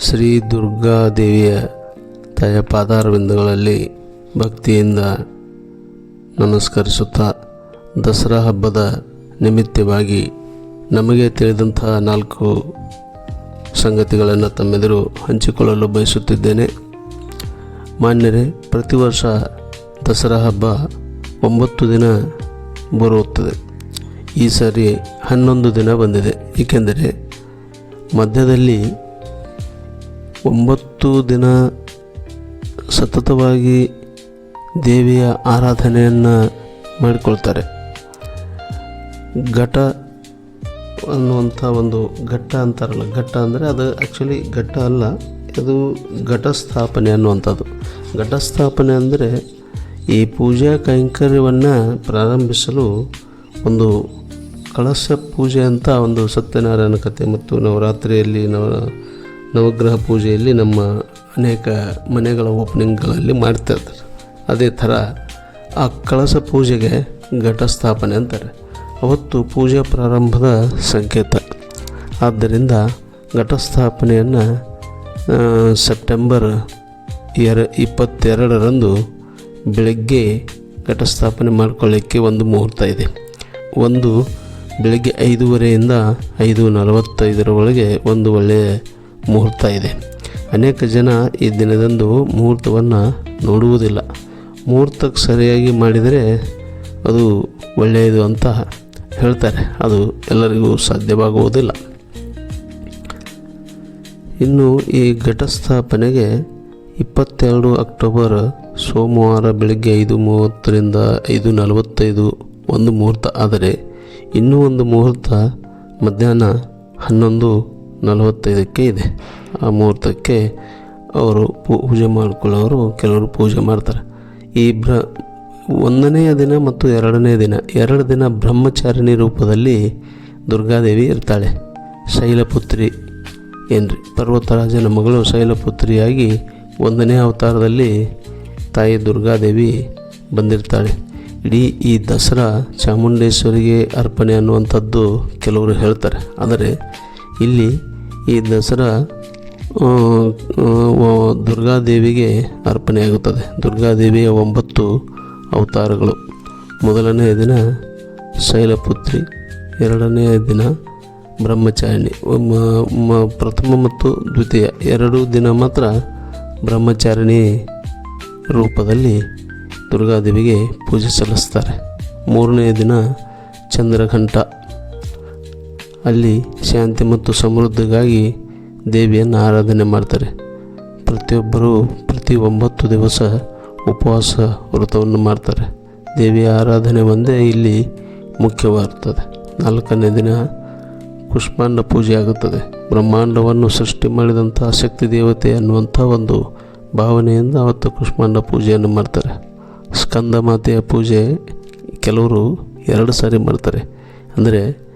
ಶ್ರೀ ದುರ್ಗಾದೇವಿಯ ತಾಯ ಪಾದಾರವಿಂದಗಳಲ್ಲಿ ಭಕ್ತಿಯಿಂದ ನಮಸ್ಕರಿಸುತ್ತಾ ದಸರಾ ಹಬ್ಬದ ನಿಮಿತ್ತವಾಗಿ ನಮಗೆ ತಿಳಿದಂತಹ ನಾಲ್ಕು ಸಂಗತಿಗಳನ್ನು ತಮ್ಮೆದುರು ಹಂಚಿಕೊಳ್ಳಲು ಬಯಸುತ್ತಿದ್ದೇನೆ. ಮಾನ್ಯರೇ, ಪ್ರತಿ ವರ್ಷ ದಸರಾ ಹಬ್ಬ ಒಂಬತ್ತು ದಿನ ಬರುತ್ತದೆ. ಈ ಸಾರಿ ಹನ್ನೊಂದು ದಿನ ಬಂದಿದೆ. ಏಕೆಂದರೆ ಮಧ್ಯದಲ್ಲಿ ಒಂಬತ್ತು ದಿನ ಸತತವಾಗಿ ದೇವಿಯ ಆರಾಧನೆಯನ್ನು ಮಾಡಿಕೊಳ್ತಾರೆ. ಘಟ ಅನ್ನುವಂಥ ಒಂದು ಘಟ್ಟ ಅಂತಾರಲ್ಲ, ಘಟ್ಟ ಅಂದರೆ ಅದು ಆ್ಯಕ್ಚುಲಿ ಘಟ್ಟ ಅಲ್ಲ, ಅದು ಘಟಸ್ಥಾಪನೆ ಅನ್ನುವಂಥದ್ದು. ಘಟಸ್ಥಾಪನೆ ಅಂದರೆ ಈ ಪೂಜಾ ಕೈಂಕರ್ಯವನ್ನು ಪ್ರಾರಂಭಿಸಲು ಒಂದು ಕಳಶ ಪೂಜೆ ಅಂತ ಒಂದು ಸತ್ಯನಾರಾಯಣ ಕಥೆ ಮತ್ತು ನವರಾತ್ರಿಯಲ್ಲಿ ನವ ನವಗ್ರಹ ಪೂಜೆಯಲ್ಲಿ ನಮ್ಮ ಅನೇಕ ಮನೆಗಳ ಓಪನಿಂಗ್ಗಳಲ್ಲಿ ಮಾಡ್ತಾ ಇರ್ತಾರೆ ಅದೇ ಥರ ಆ ಕಳಸ ಪೂಜೆಗೆ ಘಟಸ್ಥಾಪನೆ ಅಂತಾರೆ. ಅವತ್ತು ಪೂಜಾ ಪ್ರಾರಂಭದ ಸಂಕೇತ. ಆದ್ದರಿಂದ ಘಟಸ್ಥಾಪನೆಯನ್ನು ಸೆಪ್ಟೆಂಬರ್ ಎರ ಇಪ್ಪತ್ತೆರಡರಂದು ಬೆಳಗ್ಗೆ ಘಟಸ್ಥಾಪನೆ ಮಾಡ್ಕೊಳ್ಳಿಕ್ಕೆ ಒಂದು ಮುಹೂರ್ತ ಇದೆ. ಒಂದು ಬೆಳಗ್ಗೆ ಐದೂವರೆಯಿಂದ ಐದು ನಲವತ್ತೈದರ ಒಳಗೆ ಒಂದು ಒಳ್ಳೆಯ ಮುಹೂರ್ತ ಇದೆ. ಅನೇಕ ಜನ ಈ ದಿನದಂದು ಮುಹೂರ್ತವನ್ನು ನೋಡುವುದಿಲ್ಲ. ಮುಹೂರ್ತಕ್ಕೆ ಸರಿಯಾಗಿ ಮಾಡಿದರೆ ಅದು ಒಳ್ಳೆಯದು ಅಂತ ಹೇಳ್ತಾರೆ. ಅದು ಎಲ್ಲರಿಗೂ ಸಾಧ್ಯವಾಗುವುದಿಲ್ಲ. ಇನ್ನು ಈ ಘಟಸ್ಥಾಪನೆಗೆ ಇಪ್ಪತ್ತೆರಡು ಅಕ್ಟೋಬರ್ ಸೋಮವಾರ ಬೆಳಗ್ಗೆ ಐದು ಮೂವತ್ತರಿಂದ ಐದು ನಲವತ್ತೈದು ಒಂದು ಮುಹೂರ್ತ. ಆದರೆ ಇನ್ನೂ ಒಂದು ಮುಹೂರ್ತ ಮಧ್ಯಾಹ್ನ ಹನ್ನೊಂದು ನಲವತ್ತೈದಕ್ಕೆ ಇದೆ. ಆ ಮುಹೂರ್ತಕ್ಕೆ ಅವರು ಪೂಜೆ ಮಾಡಿಕೊಳ್ಳೋರು ಕೆಲವರು ಪೂಜೆ ಮಾಡ್ತಾರೆ. ಈ ಬ್ರ ಒಂದನೆಯ ದಿನ ಮತ್ತು ಎರಡನೇ ದಿನ, ಎರಡು ದಿನ ಬ್ರಹ್ಮಚಾರಿಣಿ ರೂಪದಲ್ಲಿ ದುರ್ಗಾದೇವಿ ಇರ್ತಾಳೆ. ಶೈಲಪುತ್ರಿ ಏನ್ರಿ? ಪರ್ವತರಾಜನ ಮಗಳು ಶೈಲಪುತ್ರಿಯಾಗಿ ಒಂದನೇ ಅವತಾರದಲ್ಲಿ ತಾಯಿ ದುರ್ಗಾದೇವಿ ಬಂದಿರ್ತಾಳೆ. ಇಡೀ ಈ ದಸರಾ ಚಾಮುಂಡೇಶ್ವರಿಗೆ ಅರ್ಪಣೆ ಅನ್ನುವಂಥದ್ದು ಕೆಲವರು ಹೇಳ್ತಾರೆ. ಆದರೆ ಇಲ್ಲಿ ಈ ದಸರಾ ದುರ್ಗಾದೇವಿಗೆ ಅರ್ಪಣೆಯಾಗುತ್ತದೆ. ದುರ್ಗಾದೇವಿಯ ಒಂಬತ್ತು ಅವತಾರಗಳು. ಮೊದಲನೆಯ ದಿನ ಶೈಲಪುತ್ರಿ ಎರಡನೆಯ ದಿನ ಬ್ರಹ್ಮಚಾರಿಣಿ ಪ್ರಥಮ ಮತ್ತು ದ್ವಿತೀಯ, ಎರಡು ದಿನ ಮಾತ್ರ ಬ್ರಹ್ಮಚಾರಿಣಿ ರೂಪದಲ್ಲಿ ದುರ್ಗಾದೇವಿಗೆ ಪೂಜೆ ಸಲ್ಲಿಸ್ತಾರೆ. ಮೂರನೆಯ ದಿನ ಚಂದ್ರಘಂಟ. ಅಲ್ಲಿ ಶಾಂತಿ ಮತ್ತು ಸಮೃದ್ಧಿಗಾಗಿ ದೇವಿಯನ್ನು ಆರಾಧನೆ ಮಾಡ್ತಾರೆ. ಪ್ರತಿಯೊಬ್ಬರೂ ಪ್ರತಿ ಒಂಬತ್ತು ದಿವಸ ಉಪವಾಸ ವ್ರತವನ್ನು ಮಾಡ್ತಾರೆ. ದೇವಿಯ ಆರಾಧನೆ ಒಂದೇ ಇಲ್ಲಿ ಮುಖ್ಯವಾಗಿರ್ತದೆ ನಾಲ್ಕನೇ ದಿನ ಕುಷ್ಮಾಂಡ ಪೂಜೆ ಆಗುತ್ತದೆ. ಬ್ರಹ್ಮಾಂಡವನ್ನು ಸೃಷ್ಟಿ ಮಾಡಿದಂಥ ಶಕ್ತಿ ದೇವತೆ ಅನ್ನುವಂಥ ಒಂದು ಭಾವನೆಯಿಂದ ಅವತ್ತು ಕುಷ್ಮಾಂಡ ಪೂಜೆಯನ್ನು ಮಾಡ್ತಾರೆ. ಸ್ಕಂದ ಮಾತೆಯ ಪೂಜೆ ಕೆಲವರು ಎರಡು ಸಾರಿ ಮಾಡ್ತಾರೆ. ಅಂದರೆ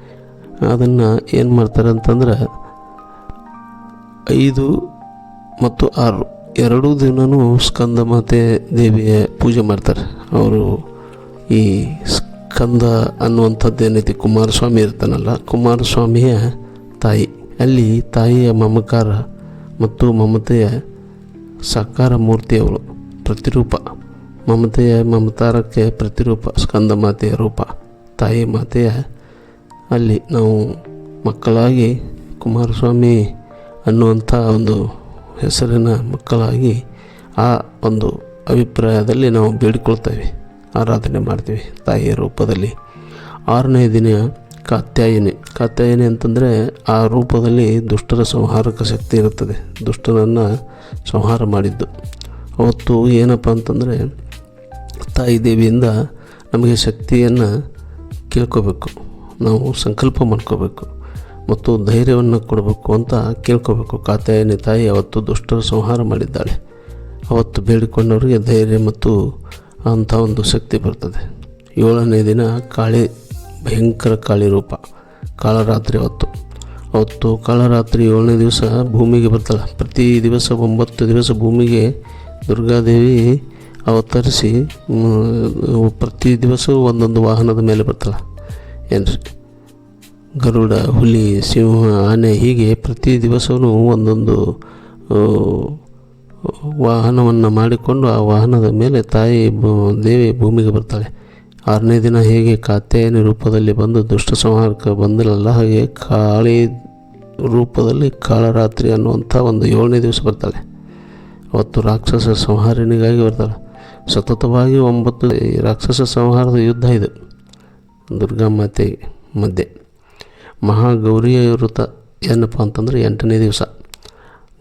ಅದನ್ನು ಏನು ಮಾಡ್ತಾರೆ ಅಂತಂದ್ರೆ ಐದು ಮತ್ತು ಆರು, ಎರಡೂ ದಿನವೂ ಸ್ಕಂದ ಮಾತೆ ದೇವಿಯ ಪೂಜೆ ಮಾಡ್ತಾರೆ. ಅವರು ಈ ಸ್ಕಂದ ಅನ್ನುವಂಥದ್ದು ಏನೈತಿ, ಕುಮಾರಸ್ವಾಮಿ ಇರ್ತಾನಲ್ಲ, ಕುಮಾರಸ್ವಾಮಿಯ ತಾಯಿ. ಅಲ್ಲಿ ತಾಯಿಯ ಮಮಕಾರ ಮತ್ತು ಮಮತೆಯ ಸಾಕಾರ ಮೂರ್ತಿಯವಳು ಪ್ರತಿರೂಪ. ಮಮತೆಯ ಮಮತಾರಕ್ಕೆ ಪ್ರತಿರೂಪ, ಸ್ಕಂದ ಮಾತೆಯ ರೂಪ. ತಾಯಿ ಮಾತೆಯ ಅಲ್ಲಿ ನಾವು ಮಕ್ಕಳಾಗಿ ಕುಮಾರಸ್ವಾಮಿ ಅನ್ನುವಂಥ ಒಂದು ಹೆಸರಿನ ಮಕ್ಕಳಾಗಿ ಆ ಒಂದು ಅಭಿಪ್ರಾಯದಲ್ಲಿ ನಾವು ಬೇಡಿಕೊಳ್ತೇವೆ, ಆರಾಧನೆ ಮಾಡ್ತೀವಿ. ತಾಯಿಯ ರೂಪದಲ್ಲಿ ಆರನೇ ದಿನ ಕಾತ್ಯಾಯಿನಿ. ಕಾತ್ಯಾಯಿನಿ ಅಂತಂದರೆ ಆ ರೂಪದಲ್ಲಿ ದುಷ್ಟರ ಸಂಹಾರಕ ಶಕ್ತಿ ಇರುತ್ತದೆ. ದುಷ್ಟರನ್ನು ಸಂಹಾರ ಮಾಡಿದ್ದು. ಅವತ್ತು ಏನಪ್ಪ ಅಂತಂದರೆ ತಾಯಿ ದೇವಿಯಿಂದ ನಮಗೆ ಶಕ್ತಿಯನ್ನು ಕೇಳ್ಕೋಬೇಕು. ನಾವು ಸಂಕಲ್ಪ ಮಾಡ್ಕೋಬೇಕು ಮತ್ತು ಧೈರ್ಯವನ್ನು ಕೊಡಬೇಕು ಅಂತ ಕೇಳ್ಕೋಬೇಕು. ಕಾತ್ಯಾಯನಿ ತಾಯಿ ಅವತ್ತು ದುಷ್ಟರ ಸಂಹಾರ ಮಾಡಿದ್ದಾಳೆ. ಅವತ್ತು ಬೇಡಿಕೊಂಡವರಿಗೆ ಧೈರ್ಯ ಮತ್ತು ಅಂಥ ಒಂದು ಶಕ್ತಿ ಬರ್ತದೆ. ಏಳನೇ ದಿನ ಕಾಳಿ, ಭಯಂಕರ ಕಾಳಿ ರೂಪ, ಕಾಳರಾತ್ರಿ ಅವತ್ತು ಅವತ್ತು ಕಾಳರಾತ್ರಿ ಏಳನೇ ದಿವಸ ಭೂಮಿಗೆ ಬರ್ತಾಳೆ ಪ್ರತಿ ದಿವಸ ಒಂಬತ್ತು ದಿವಸ ಭೂಮಿಗೆ ದುರ್ಗಾದೇವಿ ಅವತರಿಸಿ ಪ್ರತಿ ದಿವಸವೂ ಒಂದೊಂದು ವಾಹನದ ಮೇಲೆ ಬರ್ತಾಳೆ ಏನ್ರಿ ಗರುಡ, ಹುಲಿ, ಸಿಂಹ, ಆನೆ ಹೀಗೆ ಪ್ರತಿ ದಿವಸವೂ ಒಂದೊಂದು ವಾಹನವನ್ನು ಮಾಡಿಕೊಂಡು ಆ ವಾಹನದ ಮೇಲೆ ತಾಯಿ ದೇವಿ ಭೂಮಿಗೆ ಬರ್ತಾಳೆ. ಆರನೇ ದಿನ ಹೇಗೆ ಕಾತ್ಯಾಯನ ರೂಪದಲ್ಲಿ ಬಂದು ದುಷ್ಟ ಸಂಹಾರಕ್ಕೆ ಬಂದಿರಲ್ಲ ಹಾಗೆ ಕಾಳಿ ರೂಪದಲ್ಲಿ ಕಾಳರಾತ್ರಿ ಅನ್ನುವಂಥ ಒಂದು ಏಳನೇ ದಿವಸ ಬರ್ತಾಳೆ. ಅವತ್ತು ರಾಕ್ಷಸ ಸಂಹಾರಿಣಿಗಾಗಿ ಬರ್ತಾಳೆ. ಸತತವಾಗಿ ಒಂಬತ್ತು ರಾಕ್ಷಸ ಸಂಹಾರದ ಯುದ್ಧ ಇದು. ದುರ್ಗಾ ಮಾತೆ ಮಧ್ಯೆ. ಮಹಾಗೌರಿಯ ವೃತ ಏನಪ್ಪ ಅಂತಂದರೆ ಎಂಟನೇ ದಿವಸ.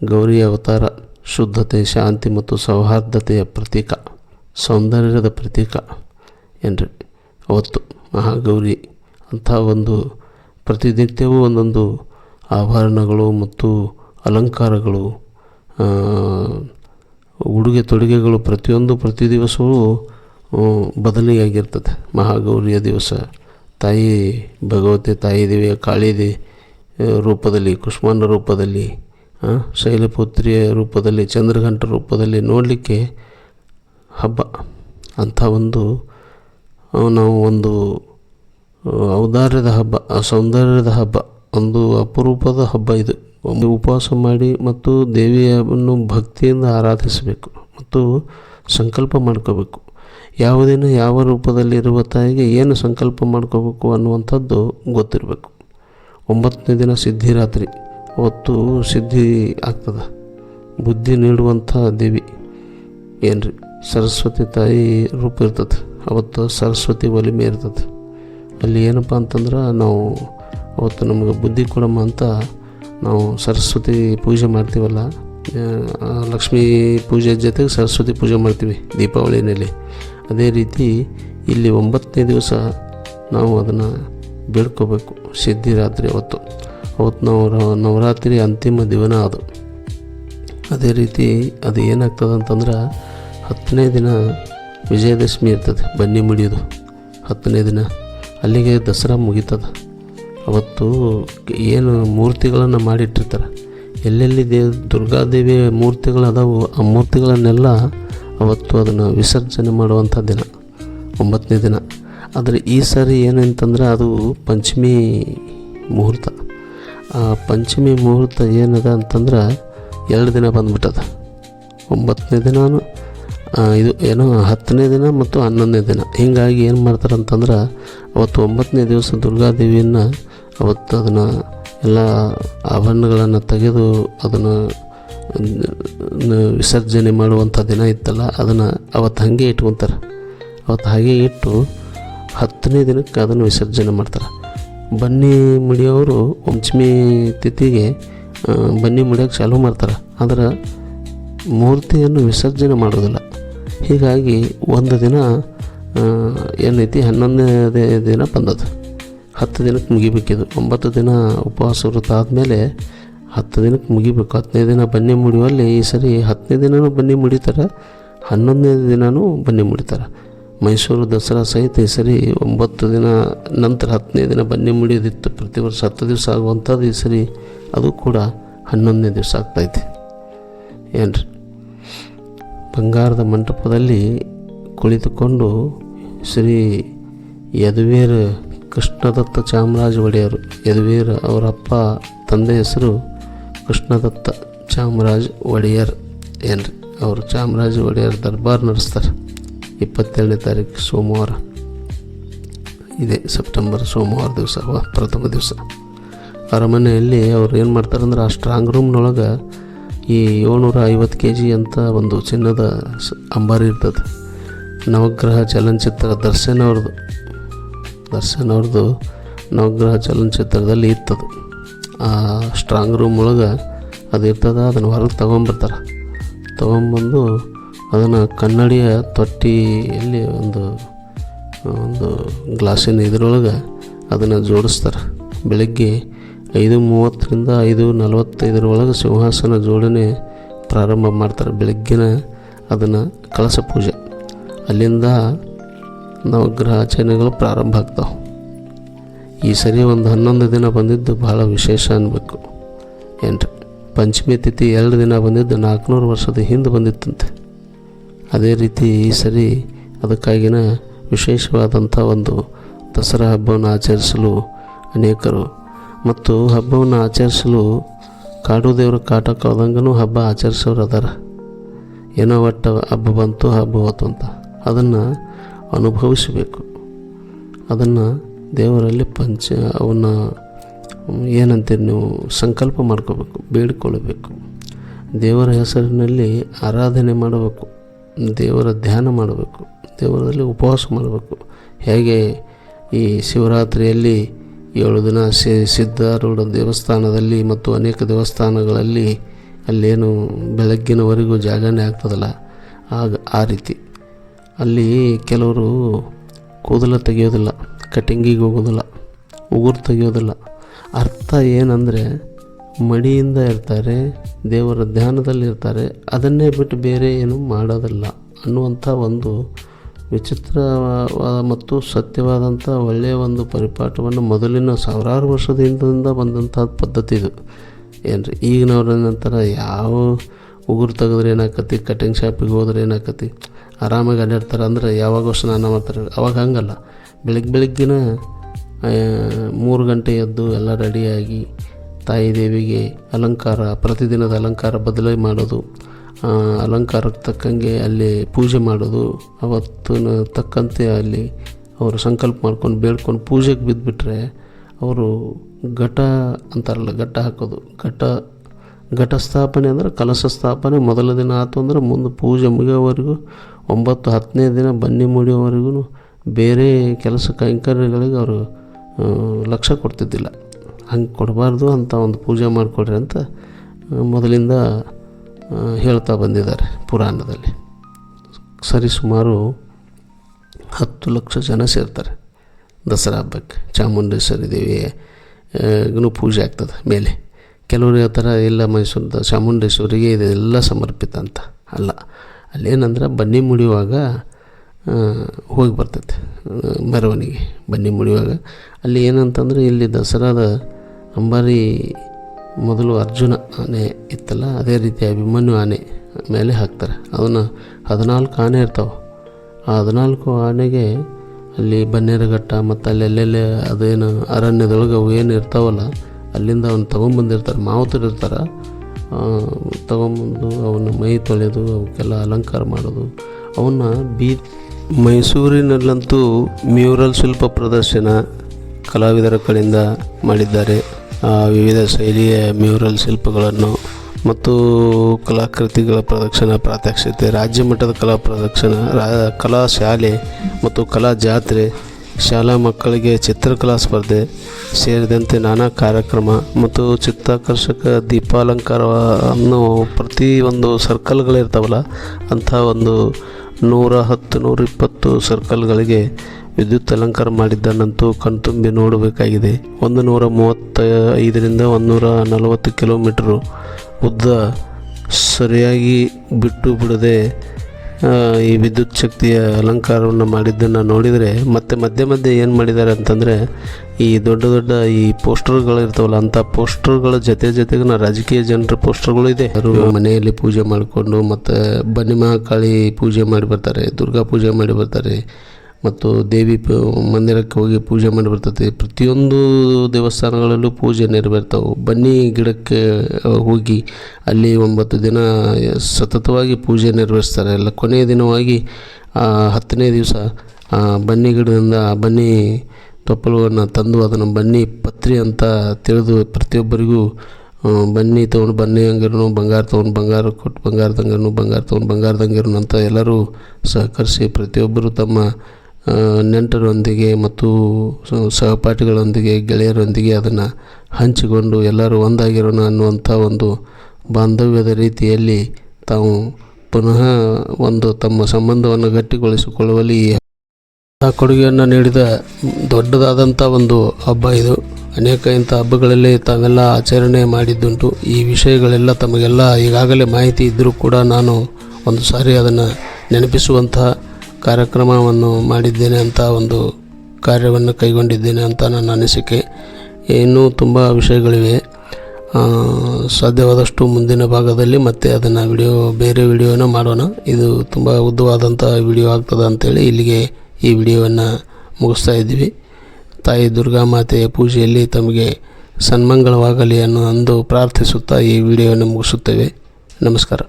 ಗೌರಿ ಅವತಾರ, ಶುದ್ಧತೆ, ಶಾಂತಿ ಮತ್ತು ಸೌಹಾರ್ದತೆಯ ಪ್ರತೀಕ, ಸೌಂದರ್ಯದ ಪ್ರತೀಕ ಏನ್ರಿ? ಅವತ್ತು ಮಹಾಗೌರಿ ಅಂಥ ಒಂದು ಪ್ರತಿನಿತ್ಯವೂ ಒಂದೊಂದು ಆಭರಣಗಳು ಮತ್ತು ಅಲಂಕಾರಗಳು ಉಡುಗೆ ತೊಡುಗೆಗಳು ಪ್ರತಿಯೊಂದು ಪ್ರತಿ ದಿವಸವೂ ಬದಲಿಯಾಗಿರ್ತದೆ ಮಹಾಗೌರಿಯ ದಿವಸ. ತಾಯಿ, ಭಗವತಿ ತಾಯಿ ದೇವಿಯ ಕಾಳಿದೆ ರೂಪದಲ್ಲಿ ಕುಷ್ಮಾಂಡ ರೂಪದಲ್ಲಿ ಶೈಲಪುತ್ರಿಯ ರೂಪದಲ್ಲಿ, ಚಂದ್ರಘಂಟ ರೂಪದಲ್ಲಿ ನೋಡಲಿಕ್ಕೆ ಹಬ್ಬ. ಅಂಥ ಒಂದು ನಾವು ಒಂದು ಔದಾರ್ಯದ ಹಬ್ಬ ಸೌಂದರ್ಯದ ಹಬ್ಬ. ಒಂದು ಅಪರೂಪದ ಹಬ್ಬ ಇದು. ಒಂದು ಉಪವಾಸ ಮಾಡಿ ಮತ್ತು ದೇವಿಯನ್ನು ಭಕ್ತಿಯಿಂದ ಆರಾಧಿಸಬೇಕು ಮತ್ತು ಸಂಕಲ್ಪ ಮಾಡ್ಕೋಬೇಕು. ಯಾವುದಿನ ಯಾವ ರೂಪದಲ್ಲಿರುವ ತಾಯಿಗೆ ಏನು ಸಂಕಲ್ಪ ಮಾಡ್ಕೋಬೇಕು ಅನ್ನುವಂಥದ್ದು ಗೊತ್ತಿರಬೇಕು. ಒಂಬತ್ತನೇ ದಿನ ಸಿದ್ಧಿರಾತ್ರಿ. ಅವತ್ತು ಸಿದ್ಧಿ ಆಗ್ತದೆ. ಬುದ್ಧಿ ನೀಡುವಂಥ ದೇವಿ. ಏನ್ರಿ? ಸರಸ್ವತಿ ತಾಯಿ ರೂಪ ಇರ್ತದೆ. ಅವತ್ತು ಸರಸ್ವತಿ ಒಲಿಮೆ ಇರ್ತದೆ. ಅಲ್ಲಿ ಏನಪ್ಪ ಅಂತಂದ್ರೆ ನಾವು ಅವತ್ತು ನಮಗೆ ಬುದ್ಧಿ ಕೊಡಮ್ಮ ಅಂತ ನಾವು ಸರಸ್ವತಿ ಪೂಜೆ ಮಾಡ್ತೀವಲ್ಲ ಲಕ್ಷ್ಮೀ ಪೂಜೆ ಜೊತೆಗೆ ಸರಸ್ವತಿ ಪೂಜೆ ಮಾಡ್ತೀವಿ ದೀಪಾವಳಿನಲ್ಲಿ. ಅದೇ ರೀತಿ ಇಲ್ಲಿ ಒಂಬತ್ತನೇ ದಿವಸ ನಾವು ಅದನ್ನು ಬೇಡ್ಕೋಬೇಕು. ಸಿದ್ಧಿರಾತ್ರಿ ಅವತ್ತು. ಅವತ್ತು ನಾವು ನವರಾತ್ರಿ ಅಂತಿಮ ದಿವನ ಅದು. ಅದೇ ರೀತಿ ಅದು ಏನಾಗ್ತದೆ ಅಂತಂದ್ರೆ ಹತ್ತನೇ ದಿನ ವಿಜಯದಶಮಿ ಇರ್ತದೆ ಬನ್ನಿ ಮುಡಿಯೋದು. ಹತ್ತನೇ ದಿನ. ಅಲ್ಲಿಗೆ ದಸರಾ ಮುಗೀತದೆ. ಅವತ್ತು ಏನು ಮೂರ್ತಿಗಳನ್ನು ಮಾಡಿಟ್ಟಿರ್ತಾರೆ. ಎಲ್ಲೆಲ್ಲಿ ದೇವ್ ದುರ್ಗಾದೇವಿಯ ಮೂರ್ತಿಗಳು ಅದಾವು ಆ ಮೂರ್ತಿಗಳನ್ನೆಲ್ಲ ಅವತ್ತು ಅದನ್ನು ವಿಸರ್ಜನೆ ಮಾಡುವಂಥ ದಿನ, ಒಂಬತ್ತನೇ ದಿನ. ಆದರೆ ಈ ಸಾರಿ ಏನಂತಂದ್ರೆ ಅದು ಪಂಚಮಿ ಮುಹೂರ್ತ. ಆ ಪಂಚಮಿ ಮುಹೂರ್ತ ಏನದ ಅಂತಂದ್ರೆ ಎರಡು ದಿನ ಬಂದ್ಬಿಟ್ಟದ. ಒಂಬತ್ತನೇ ದಿನಾನು ಇದು ಏನೋ ಹತ್ತನೇ ದಿನ ಮತ್ತು ಹನ್ನೊಂದನೇ ದಿನ. ಹೀಗಾಗಿ ಏನು ಮಾಡ್ತಾರೆ ಅಂತಂದ್ರೆ ಅವತ್ತು ಒಂಬತ್ತನೇ ದಿವಸ ದುರ್ಗಾದೇವಿಯನ್ನು ಅವತ್ತು ಅದನ್ನು ಎಲ್ಲ ಆಭರಣಗಳನ್ನು ತೆಗೆದು ಅದನ್ನು ವಿಸರ್ಜನೆ ಮಾಡುವಂಥ ದಿನ ಇತ್ತಲ್ಲ, ಅದನ್ನು ಅವತ್ತು ಹಾಗೆ ಇಟ್ಕೊತಾರೆ. ಅವತ್ತು ಹಾಗೆ ಇಟ್ಟು ಹತ್ತನೇ ದಿನಕ್ಕೆ ಅದನ್ನು ವಿಸರ್ಜನೆ ಮಾಡ್ತಾರೆ. ಬನ್ನಿ ಮುಡಿಯೋರು ಪಂಚಮಿ ತಿಥಿಗೆ ಬನ್ನಿ ಮುಡಿಯೋಕ್ಕೆ ಚಾಲು ಮಾಡ್ತಾರೆ. ಆದರೆ ಮೂರ್ತಿಯನ್ನು ವಿಸರ್ಜನೆ ಮಾಡೋದಿಲ್ಲ. ಹೀಗಾಗಿ ಒಂದು ದಿನ ಏನೈತಿ, ಹನ್ನೊಂದನೇ ದಿನ ಬಂದದ್ದು. ಹತ್ತು ದಿನಕ್ಕೆ ಮುಗಿಬೇಕಿದು. ಒಂಬತ್ತು ದಿನ ಉಪವಾಸ ವೃತ್ತ ಆದಮೇಲೆ ಹತ್ತು ದಿನಕ್ಕೆ ಮುಗಿಬೇಕು. ಹತ್ತನೇ ದಿನ ಬನ್ನಿ ಮುಡಿಯುವಲ್ಲಿ ಈ ಸರಿ ಹತ್ತನೇ ದಿನವೂ ಬನ್ನಿ ಮುಡಿತಾರೆ, ಹನ್ನೊಂದನೇ ದಿನವೂ ಬನ್ನಿ ಮುಡಿತಾರೆ. ಮೈಸೂರು ದಸರಾ ಸಹಿತ ಈ ಸರಿ ಒಂಬತ್ತು ದಿನ ನಂತರ ಹತ್ತನೇ ದಿನ ಬನ್ನಿ ಮುಡಿಯೋದಿತ್ತು ಪ್ರತಿ ವರ್ಷ ಹತ್ತು ದಿವಸ ಆಗುವಂಥದ್ದು ಈ ಸರಿ ಅದು ಕೂಡ ಹನ್ನೊಂದನೇ ದಿವಸ ಆಗ್ತೈತಿ ಏನ್ರಿ? ಬಂಗಾರದ ಮಂಟಪದಲ್ಲಿ ಕುಳಿತುಕೊಂಡು ಶ್ರೀ ಯದುವೀರ್ ಕೃಷ್ಣದತ್ತ ಚಾಮರಾಜ ಒಡೆಯರು, ಯದುವೀರ್ ಅವರ ಅಪ್ಪ, ತಂದೆ ಹೆಸರು ಕೃಷ್ಣದತ್ತ ಚಾಮರಾಜ ಒಡೆಯರ್ ಏನ್ರಿ? ಅವರು ಚಾಮರಾಜ ಒಡೆಯರ್ ದರ್ಬಾರ್ ನಡೆಸ್ತಾರೆ. ಇಪ್ಪತ್ತೇಳನೇ ತಾರೀಕು ಸೋಮವಾರ. ಇದೆ ಸೆಪ್ಟೆಂಬರ್ ಸೋಮವಾರ ದಿವಸ ಪ್ರಥಮ ದಿವಸ. ಅರಮನೆಯಲ್ಲಿ ಅವ್ರು ಏನು ಮಾಡ್ತಾರೆ ಅಂದ್ರೆ ಆ ಸ್ಟ್ರಾಂಗ್ ರೂಮ್ನೊಳಗೆ ಈ ಏಳ್ನೂರ ಐವತ್ತು ಕೆ ಜಿ ಅಂತ ಒಂದು ಚಿನ್ನದ ಅಂಬಾರಿ ಇರ್ತದೆ. ನವಗ್ರಹ ಚಲನಚಿತ್ರ ದರ್ಶನ್ ಅವ್ರದ್ದು ದರ್ಶನ್ ನವಗ್ರಹ ಚಲನಚಿತ್ರದಲ್ಲಿ ಇತ್ತದು ಆ ಸ್ಟ್ರಾಂಗ್ ರೂಮ್ ಒಳಗೆ ಅದು ಇರ್ತದೆ, ಅದನ್ನು ಹೊರಗೆ ತೊಗೊಂಬರ್ತಾರೆ. ತೊಗೊಂಬಂದು ಅದನ್ನು ಕನ್ನಡಿಯ ತೊಟ್ಟಿಯಲ್ಲಿ ಒಂದು ಒಂದು ಗ್ಲಾಸಿನ ಇದರೊಳಗೆ ಅದನ್ನು ಜೋಡಿಸ್ತಾರೆ. ಬೆಳಗ್ಗೆ ಐದು ಮೂವತ್ತರಿಂದ ಐದು ನಲವತ್ತೈದರೊಳಗೆ ಸಿಂಹಾಸನ ಜೋಡಣೆ ಪ್ರಾರಂಭ ಮಾಡ್ತಾರೆ. ಬೆಳಗ್ಗಿನ ಅದನ್ನು ಕಳಸ ಪೂಜೆ. ಅಲ್ಲಿಂದ ನವಗ್ರಹ ಆಚರಣೆಗಳು ಪ್ರಾರಂಭ ಆಗ್ತಾವೆ. ಈ ಸರಿ ಒಂದು ಹನ್ನೊಂದು ದಿನ ಬಂದಿದ್ದು ಭಾಳ ವಿಶೇಷ ಅನ್ಬೇಕು. ಏನ್ರಿ? ಪಂಚಮಿ ತಿಥಿ ಎರಡು ದಿನ ಬಂದಿದ್ದು ನಾಲ್ಕುನೂರು ವರ್ಷದ ಹಿಂದೆ ಬಂದಿತ್ತಂತೆ. ಅದೇ ರೀತಿ ಈ ಸರಿ ಅದಕ್ಕಾಗಿನ ವಿಶೇಷವಾದಂಥ ಒಂದು ದಸರಾ ಹಬ್ಬವನ್ನು ಆಚರಿಸಲು ಅನೇಕರು ಮತ್ತು ಹಬ್ಬವನ್ನು ಆಚರಿಸಲು ಕಾಡು ದೇವರ ಕಾಟ ಹಬ್ಬ ಆಚರಿಸೋರು ಅದಾರ. ಏನೋ ಒಟ್ಟು ಹಬ್ಬ ಬಂತು, ಹಬ್ಬ ಹೋತು ಅಂತ. ಅದನ್ನು ಅನುಭವಿಸಬೇಕು. ಅದನ್ನು ದೇವರಲ್ಲಿ ಪಂಚ ಅವನ್ನ ಏನಂತೀರಿ ನೀವು, ಸಂಕಲ್ಪ ಮಾಡ್ಕೋಬೇಕು ಬೇಡಿಕೊಳ್ಳಬೇಕು ದೇವರ ಹೆಸರಿನಲ್ಲಿ ಆರಾಧನೆ ಮಾಡಬೇಕು, ದೇವರ ಧ್ಯಾನ ಮಾಡಬೇಕು, ದೇವರಲ್ಲಿ ಉಪವಾಸ ಮಾಡಬೇಕು. ಹೇಗೆ ಈ ಶಿವರಾತ್ರಿಯಲ್ಲಿ ಏಳು ದಿನ ಸಿ, ಸಿದ್ಧಾರೂಢ ದೇವಸ್ಥಾನದಲ್ಲಿ ಮತ್ತು ಅನೇಕ ದೇವಸ್ಥಾನಗಳಲ್ಲಿ ಅಲ್ಲೇನು ಬೆಳಗ್ಗಿನವರೆಗೂ ಜಾಗರಣೆ ಆಗ್ತದಲ್ಲ? ಆಗ ಆ ರೀತಿ. ಅಲ್ಲಿ ಕೆಲವರು ಕೂದಲು ತೆಗೆಯೋದಿಲ್ಲ. ಕಟಿಂಗಿಗೆ ಹೋಗೋದಿಲ್ಲ, ಉಗುರು ತೆಗೆಯೋದಿಲ್ಲ. ಅರ್ಥ ಏನಂದರೆ ಮಡಿಯಿಂದ ಇರ್ತಾರೆ, ದೇವರ ಧ್ಯಾನದಲ್ಲಿರ್ತಾರೆ ಅದನ್ನೇ ಬಿಟ್ಟು ಬೇರೆ ಏನು ಮಾಡೋದಿಲ್ಲ ಅನ್ನುವಂಥ ಒಂದು ವಿಚಿತ್ರವಾದ ಮತ್ತು ಸತ್ಯವಾದಂಥ ಒಳ್ಳೆಯ ಒಂದು ಪರಿಪಾಠವನ್ನು ಮೊದಲಿನ ಸಾವಿರಾರು ವರ್ಷದಿಂದ ಬಂದಂಥ ಪದ್ಧತಿ ಇದು. ಏನು ರೀ ಈಗಿನವ್ರ ನಂತರ ಯಾವ ಉಗುರು ತೆಗೆದ್ರೆ ಏನಾಕತಿ ಕಟಿಂಗ್ ಶಾಪಿಗೆ ಹೋದ್ರೆ ಏನಾಕತಿ ಆರಾಮಾಗಿ ಅಡ್ಡಾಡ್ತಾರೆ ಅಂದ್ರೆ ಯಾವಾಗ ಸ್ನಾನ ಮಾಡ್ತಾರೆ? ಅವಾಗ ಹಂಗಲ್ಲ. ಬೆಳಗ್ಗೆ ಬೆಳಗ್ಗಿನ ಮೂರು ಗಂಟೆ ಎದ್ದು ಎಲ್ಲ ರೆಡಿಯಾಗಿ ತಾಯಿ ದೇವಿಗೆ ಅಲಂಕಾರ, ಪ್ರತಿದಿನದ ಅಲಂಕಾರ ಬದಲಿ ಮಾಡೋದು. ಅಲಂಕಾರಕ್ಕೆ ತಕ್ಕಂಗೆ ಅಲ್ಲಿ ಪೂಜೆ ಮಾಡೋದು. ಅವತ್ತಿನ ತಕ್ಕಂತೆ ಅಲ್ಲಿ ಅವರು ಸಂಕಲ್ಪ ಮಾಡ್ಕೊಂಡು ಬೇಡ್ಕೊಂಡು ಪೂಜೆಗೆ ಬಿದ್ದುಬಿಟ್ರೆ ಅವರು ಘಟ ಅಂತಾರಲ್ಲ ಘಟ್ಟ ಹಾಕೋದು. ಘಟ ಘಟ ಸ್ಥಾಪನೆ ಅಂದ್ರೆ ಕಲಶ ಸ್ಥಾಪನೆ. ಮೊದಲ ದಿನ ಆಯ್ತು ಅಂದ್ರೆ ಮುಂದೆ ಪೂಜೆ ಮುಗಿಯೋವರೆಗೂ, ಒಂಬತ್ತು ಹತ್ತನೇ ದಿನ ಬನ್ನಿ ಮುಡಿಯೋವರೆಗೂ ಬೇರೆ ಕೆಲಸ ಕೈಂಕರ್ಯಗಳಿಗೆ ಅವರು ಲಕ್ಷ್ಯ ಕೊಡ್ತಿದ್ದಿಲ್ಲ. ಹಂಗೆ ಕೊಡಬಾರ್ದು ಅಂತ ಒಂದು ಪೂಜೆ ಮಾಡಿಕೊಡ್ರಿ ಅಂತ ಮೊದಲಿಂದ ಹೇಳ್ತಾ ಬಂದಿದ್ದಾರೆ ಪುರಾಣದಲ್ಲಿ. ಸರಿ ಸುಮಾರು ಹತ್ತು ಲಕ್ಷ ಜನ ಸೇರ್ತಾರೆ ದಸರಾ ಹಬ್ಬಕ್ಕೆ. ಚಾಮುಂಡೇಶ್ವರಿ ದೇವಿಗೂ ಪೂಜೆ ಆಗ್ತದೆ ಮೇಲೆ. ಕೆಲವರು ಹೇಳ್ತಾರೆ, ಇಲ್ಲ ಮೈಸೂರದ ಚಾಮುಂಡೇಶ್ವರಿಗೆ ಇದೆಲ್ಲ ಸಮರ್ಪಿತ ಅಂತ. ಅಲ್ಲ, ಅಲ್ಲೇನಂದ್ರೆ ಬನ್ನಿ ಮುಡಿಯುವಾಗ ಹೋಗಿ ಬರ್ತೈತೆ ಮೆರವಣಿಗೆ ಬನ್ನಿ ಮುಡಿಯುವಾಗ ಅಲ್ಲಿ ಏನಂತಂದರೆ ಇಲ್ಲಿ ದಸರಾದ ಅಂಬಾರಿ ಮೊದಲು ಅರ್ಜುನ ಆನೆ ಇತ್ತಲ್ಲ, ಅದೇ ರೀತಿ ಅಭಿಮನ್ಯು ಆನೆ ಮೇಲೆ ಹಾಕ್ತಾರೆ. ಅದನ್ನು ಹದಿನಾಲ್ಕು ಆನೆ ಇರ್ತಾವೆ. ಆ ಹದಿನಾಲ್ಕು ಆನೆಗೆ ಅಲ್ಲಿ ಬನ್ನೇರಘಟ್ಟ ಮತ್ತು ಅಲ್ಲೆಲ್ಲೆಲ್ಲೇ ಅದೇನು ಅರಣ್ಯದೊಳಗೆ ಅವು ಏನು ಇರ್ತಾವಲ್ಲ, ಅಲ್ಲಿಂದ ಅವನು ತೊಗೊಂಬಂದಿರ್ತಾರೆ. ಮಾವುತರು ಇರ್ತಾರೆ. ತೊಗೊಂಬಂದು ಅವನ್ನ ಮೈ ತೊಳೆದು ಅವಕ್ಕೆಲ್ಲ ಅಲಂಕಾರ ಮಾಡೋದು. ಅವನ್ನ ಬೀ ಮೈಸೂರಿನಲ್ಲಂತೂ ಮ್ಯೂರಲ್ ಶಿಲ್ಪ ಪ್ರದರ್ಶನ ಕಲಾವಿದರ ಕಡೆಯಿಂದ ಮಾಡಿದ್ದಾರೆ. ವಿವಿಧ ಶೈಲಿಯ ಮ್ಯೂರಲ್ ಶಿಲ್ಪಗಳನ್ನು ಮತ್ತು ಕಲಾಕೃತಿಗಳ ಪ್ರದರ್ಶನ, ಪ್ರಾತ್ಯಕ್ಷಿತೆ ರಾಜ್ಯ ಮಟ್ಟದ ಕಲಾ ಪ್ರದರ್ಶನ, ರಾ, ಕಲಾ ಶಾಲೆ ಮತ್ತು ಕಲಾ ಜಾತ್ರೆ ಶಾಲಾ ಮಕ್ಕಳಿಗೆ ಚಿತ್ರಕಲಾ ಸ್ಪರ್ಧೆ ಸೇರಿದಂತೆ ನಾನಾ ಕಾರ್ಯಕ್ರಮ ಮತ್ತು ಚಿತ್ತಾಕರ್ಷಕ ದೀಪಾಲಂಕಾರವನ್ನು ಪ್ರತಿ ಒಂದು ಸರ್ಕಲ್ಗಳಿರ್ತಾವಲ್ಲ, ಅಂಥ ಒಂದು ನೂರ ಹತ್ತು, ನೂರ ಇಪ್ಪತ್ತು ಸರ್ಕಲ್ಗಳಿಗೆ ವಿದ್ಯುತ್ ಅಲಂಕಾರ ಮಾಡಿದ್ದನ್ನಂತೂ ಕಣ್ತುಂಬಿ ನೋಡಬೇಕಾಗಿದೆ. ಒಂದು ನೂರ ಮೂವತ್ತ ಐದರಿಂದ ಒಂದು ನೂರ ನಲವತ್ತು ಕಿಲೋಮೀಟ್ರು ಉದ್ದ ಸರಿಯಾಗಿ ಬಿಟ್ಟು ಬಿಡದೆ ಈ ವಿದ್ಯುತ್ ಶಕ್ತಿಯ ಅಲಂಕಾರವನ್ನು ಮಾಡಿದ್ದನ್ನು ನೋಡಿದರೆ ಮತ್ತೆ ಮಧ್ಯೆ ಮಧ್ಯೆ ಏನು ಮಾಡಿದ್ದಾರೆ ಅಂತಂದರೆ ಈ ದೊಡ್ಡ ದೊಡ್ಡ ಈ ಪೋಸ್ಟರ್ಗಳು ಇರ್ತಾವಲ್ಲ ಅಂಥ ಪೋಸ್ಟರ್ಗಳ ಜೊತೆ ಜೊತೆಗೆ ನಾ ರಾಜಕೀಯ ಜನರ ಪೋಸ್ಟರ್ಗಳು ಇದೆ. ಅವರು ಮನೆಯಲ್ಲಿ ಪೂಜೆ ಮಾಡಿಕೊಂಡು ಮತ್ತು ಬನ್ನಿ ಮಹಾಕಾಳಿ ಪೂಜೆ ಮಾಡಿ ಬರ್ತಾರೆ ದುರ್ಗಾ ಪೂಜೆ ಮಾಡಿ ಬರ್ತಾರೆ ಮತ್ತು ದೇವಿ ಮಂದಿರಕ್ಕೆ ಹೋಗಿ ಪೂಜೆ ಮಾಡಿ ಬರ್ತೈತಿ ಪ್ರತಿಯೊಂದು ದೇವಸ್ಥಾನಗಳಲ್ಲೂ ಪೂಜೆ ನೆರವೇರ್ತಾವೆ. ಬನ್ನಿ ಗಿಡಕ್ಕೆ ಹೋಗಿ ಅಲ್ಲಿ ಒಂಬತ್ತು ದಿನ ಸತತವಾಗಿ ಪೂಜೆ ನೆರವೇರಿಸ್ತಾರೆ. ಎಲ್ಲ ಕೊನೆಯ ದಿನವಾಗಿ ಹತ್ತನೇ ದಿವಸ ಬನ್ನಿ ಗಿಡದಿಂದ ಬನ್ನಿ ತೊಪ್ಪಲವನ್ನು ತಂದು ಅದನ್ನು ಬನ್ನಿ ಪತ್ರಿ ಅಂತ ತಿಳಿದು ಪ್ರತಿಯೊಬ್ಬರಿಗೂ ಬನ್ನಿ ತೊಗೊಂಡು ಬನ್ನಿ ಹಂಗಿರು ಬಂಗಾರ ತೊಗೊಂಡು ಬಂಗಾರ ಕೊಟ್ಟು ಬಂಗಾರದಂಗನು ಬಂಗಾರ ತೊಗೊಂಡು ಬಂಗಾರದಂಗಿರು ಅಂತ ಎಲ್ಲರೂ ಸಹಕರಿಸಿ ಪ್ರತಿಯೊಬ್ಬರು ತಮ್ಮ ನೆಂಟರೊಂದಿಗೆ ಮತ್ತು ಸಹಪಾಠಿಗಳೊಂದಿಗೆ ಗೆಳೆಯರೊಂದಿಗೆ ಅದನ್ನು ಹಂಚಿಕೊಂಡು ಎಲ್ಲರೂ ಒಂದಾಗಿರೋಣ ಅನ್ನುವಂಥ ಒಂದು ಬಾಂಧವ್ಯದ ರೀತಿಯಲ್ಲಿ ತಾವು ಪುನಃ ಒಂದು ತಮ್ಮ ಸಂಬಂಧವನ್ನು ಗಟ್ಟಿಗೊಳಿಸಿಕೊಳ್ಳುವಲ್ಲಿ ಆ ಕೊಡುಗೆಯನ್ನು ನೀಡಿದ ದೊಡ್ಡದಾದಂಥ ಒಂದು ಹಬ್ಬ ಇದು. ಅನೇಕ ಇಂಥ ಹಬ್ಬಗಳಲ್ಲಿ ತಾವೆಲ್ಲ ಆಚರಣೆ ಮಾಡಿದ್ದುಂಟು. ಈ ವಿಷಯಗಳೆಲ್ಲ ತಮಗೆಲ್ಲ ಈಗಾಗಲೇ ಮಾಹಿತಿ ಇದ್ದರೂ ಕೂಡ ನಾನು ಒಂದು ಸಾರಿ ಅದನ್ನು ನೆನಪಿಸುವಂತಹ ಕಾರ್ಯಕ್ರಮವನ್ನು ಮಾಡಿದ್ದೇನೆ ಅಂತ ಒಂದು ಕಾರ್ಯವನ್ನು ಕೈಗೊಂಡಿದ್ದೇನೆ ಅಂತ ನನ್ನ ಅನಿಸಿಕೆ. ಇನ್ನೂ ತುಂಬ ವಿಷಯಗಳಿವೆ. ಸಾಧ್ಯವಾದಷ್ಟು ಮುಂದಿನ ಭಾಗದಲ್ಲಿ ಮತ್ತೆ ಅದನ್ನು ವಿಡಿಯೋ, ಬೇರೆ ವಿಡಿಯೋನ ಮಾಡೋಣ. ಇದು ತುಂಬ ಉದ್ದವಾದಂಥ ವಿಡಿಯೋ ಆಗ್ತದೆ ಅಂತೇಳಿ ಇಲ್ಲಿಗೆ ಈ ವಿಡಿಯೋವನ್ನು ಮುಗಿಸ್ತಾ ಇದ್ದೀವಿ. ತಾಯಿ ದುರ್ಗಾ ಮಾತೆಯ ಪೂಜೆಯಲ್ಲಿ ತಮಗೆ ಸನ್ಮಂಗಳವಾಗಲಿ ಅನ್ನೋ ಅಂದು ಪ್ರಾರ್ಥಿಸುತ್ತಾ ಈ ವಿಡಿಯೋವನ್ನು ಮುಗಿಸುತ್ತೇವೆ. ನಮಸ್ಕಾರ.